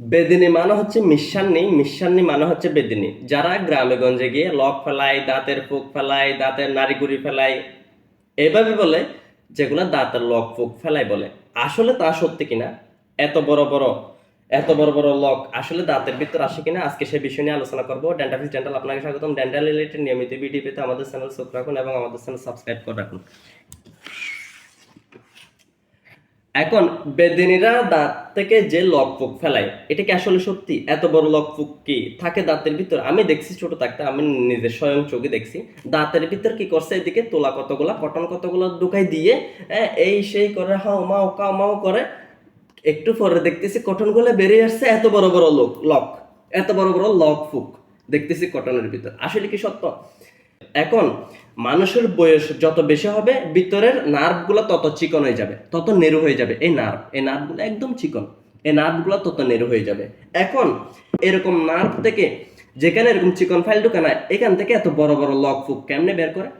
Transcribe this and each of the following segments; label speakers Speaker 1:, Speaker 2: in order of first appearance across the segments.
Speaker 1: বেদিনী মানে হচ্ছে মিশান্নি মিশান্নি মানে হচ্ছে বেদিনী। যারা গ্রামে গঞ্জে গিয়ে লক ফেলায়, দাঁতের ফুক ফেলায়, দাঁতের নাড়িগুড়ি ফেলায় এইভাবে বলে যেগুলো দাঁতের লক ফুক ফেলায় বলে। আসলে তা সত্যি কিনা? এত বড় বড়, এত বড় বড় লক আসলে দাঁতের ভিতর আসে কিনা? আজকে সে বিষয় নিয়ে আলোচনা করব। ডেন্টাফিস ডেন্টাল, আপনাকে স্বাগতম। ডেন্টাল রিলেটেড নিয়মিত ভিডিও পেতে আমাদের চ্যানেল চোখ রাখুন এবং আমাদের চ্যানেল সাবস্ক্রাইব করে রাখুন। এখন বেদিনীরা দাঁত থেকে যে লক ফুক ফেলায়, এটা কি আসলে সত্যি? এত বড় লক ফুক কি? থাকে দাঁতের ভিতর। আমি দেখছি ছোট থাকতে, আমি নিজের স্বয়ং চোখে দেখছি। দাঁতের ভিতর কি করছে? এদিকে তোলা কতগুলা কটন কতগুলো ঢুকাই দিয়ে এই সেই করে, হাও মাও, কাও মাও করে, একটু পরে দেখতেছি কটনগুলো বেরিয়ে আসছে, এত বড় বড় লোক, লক, এত বড় বড় লক ফুক দেখতেছি কটনের ভিতর। আসলে কি সত্য? এখন মানুষের বয়স যত বেশি হবে, ভিতরের নার্ভগুলো তত চিকন হয়ে যাবে, তত নেরু হয়ে যাবে। এই নার্ভ এই নার্ভগুলো একদম চিকন। এই নার্ভগুলো তত নেরু হয়ে যাবে। এখন এরকম নার্ভ থেকে যেখানে এরকম চিকন ফাইল ঢুকে না, এখান থেকে এত বড় বড় লক ফুক কেমনে বের করে?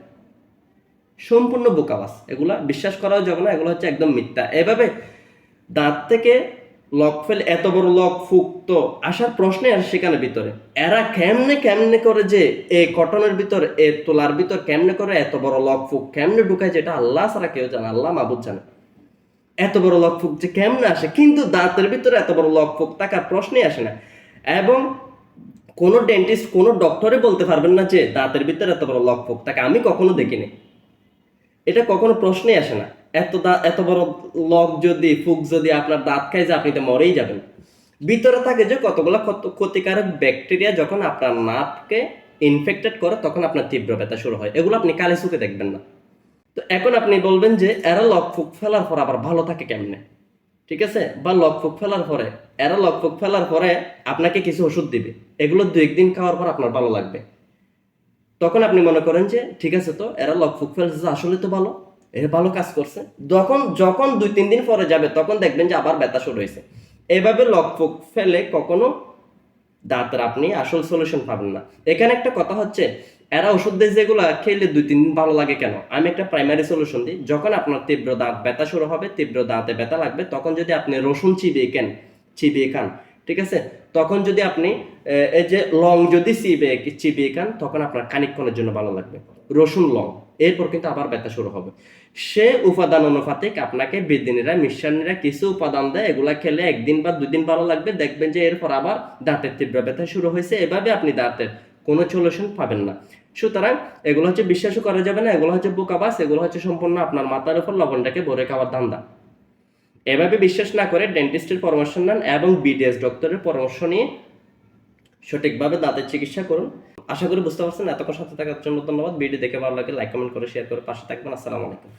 Speaker 1: সম্পূর্ণ বোকাবাস এগুলা বিশ্বাস করাও যাবে না, এগুলো হচ্ছে একদম মিথ্যা। এভাবে দাঁত থেকে লক ফেল, এত বড় লক ফুক তো আসার প্রশ্নে আর সেখানে ভিতরে। এরা কেমনে কেমনে করে যে এই কটনের ভিতর, এ তোলার ভিতর কেমনে করে এত বড় লক ফুক, কেমনে ঢুকায় যেটা আল্লাহ ছাড়া কেউ জানে, আল্লাহ মাবুদ জানে। এত বড় লক ফুক যে কেমনে আসে? কিন্তু দাঁতের ভিতরে এত বড় লক ফুক থাকার প্রশ্নই আসে না। এবং কোনো ডেন্টিস্ট, কোনো ডক্টরে বলতে পারবেন না যে দাঁতের ভিতরে এত বড় লক ফুক তাকে আমি কখনো দেখিনি। এটা কখনো প্রশ্নই আসে না। এত এত বড় লক যদি, ফুক যদি আপনার দাঁত খায় যে আপনি তো মরেই যাবেন। ভিতরে থাকে যে কতগুলো ক্ষত- ক্ষতিকারক ব্যাকটেরিয়া যখন আপনার নাককে ইনফেক্টেড করে, তখন আপনার তীব্র ব্যথা শুরু হয়। এগুলো আপনি কালে চোখে দেখবেন না। তো এখন আপনি বলবেন যে, এরা লক ফুক ফেলার পর আবার ভালো থাকে কেমনে? ঠিক আছে? বা লক ফুক ফেলার পরে, এরা লক ফুক ফেলার পরে আপনাকে কিছু ওষুধ দিবে। এগুলো দু একদিন খাওয়ার পর আপনার ভালো লাগবে। তখন আপনি মনে করেন যে, ঠিক আছে তো, এরা লক ফুক ফেলছে আসলে তো ভালো। ভালো কাজ করছে। যখন যখন দুই, তিন দিন পরে যাবে, তখন দেখবেন যে আবার ব্যথা শুরু হয়েছে। এভাবে লক ফুক ফেলে কখনো দাঁতের আপনি আসল সলিউশন পাবেন না। এখানে একটা কথা হচ্ছে, এরা ওষুধ দেয় যেগুলো খেলে দুই, তিন দিন ভালো লাগে কেন? আমি একটা প্রাইমারি সলিউশন দিই। যখন আপনার তীব্র দাঁত, ব্যথা শুরু হবে, তীব্র দাঁতে ব্যথা লাগবে, তখন যদি আপনি রসুন চিবিয়ে কেন, চিবিয়ে খান, ঠিক আছে? তখন যদি আপনি এই যে লং যদি চিবিয়ে চিবিয়ে খান, তখন আপনার খানিকক্ষণের জন্য ভালো লাগবে। রসুন লং, এরপর কিন্তু আবার ব্যথা শুরু হবে। সে উপাদান অনুপাতিক আপনাকে বিদিনীরা মিশ্রানীরা কিছু উপাদান দেয়। এগুলা খেলে একদিন বা দুদিন ভালো লাগবে। দেখবেন যে এরপর আবার দাঁতের তীব্র ব্যথা শুরু হয়েছে। এভাবে আপনি দাঁতের কোনো সলিউশন পাবেন না। সুতরাং এগুলো হচ্ছে বিশ্বাসও করা যাবে না। এগুলো হচ্ছে বোকাবাস এগুলো হচ্ছে সম্পূর্ণ আপনার মাথার উপর লবণটাকে ভরে খাওয়ার ধান্দা। এভাবে বিশ্বাস না করে ডেন্টিস্টের পরামর্শ নেন এবং বিডিএস ডক্টরের পরামর্শ নিয়ে সঠিকভাবে দাঁতের চিকিৎসা করুন। আশা করি বুঝতে পারছেন। এতক্ষণ সাথে থাকার জন্য ধন্যবাদ। ভিডিও দেখে ভালো লাগে লাইক কমেন্ট করে শেয়ার করে পাশে থাকবেন। আসসালামু আলাইকুম।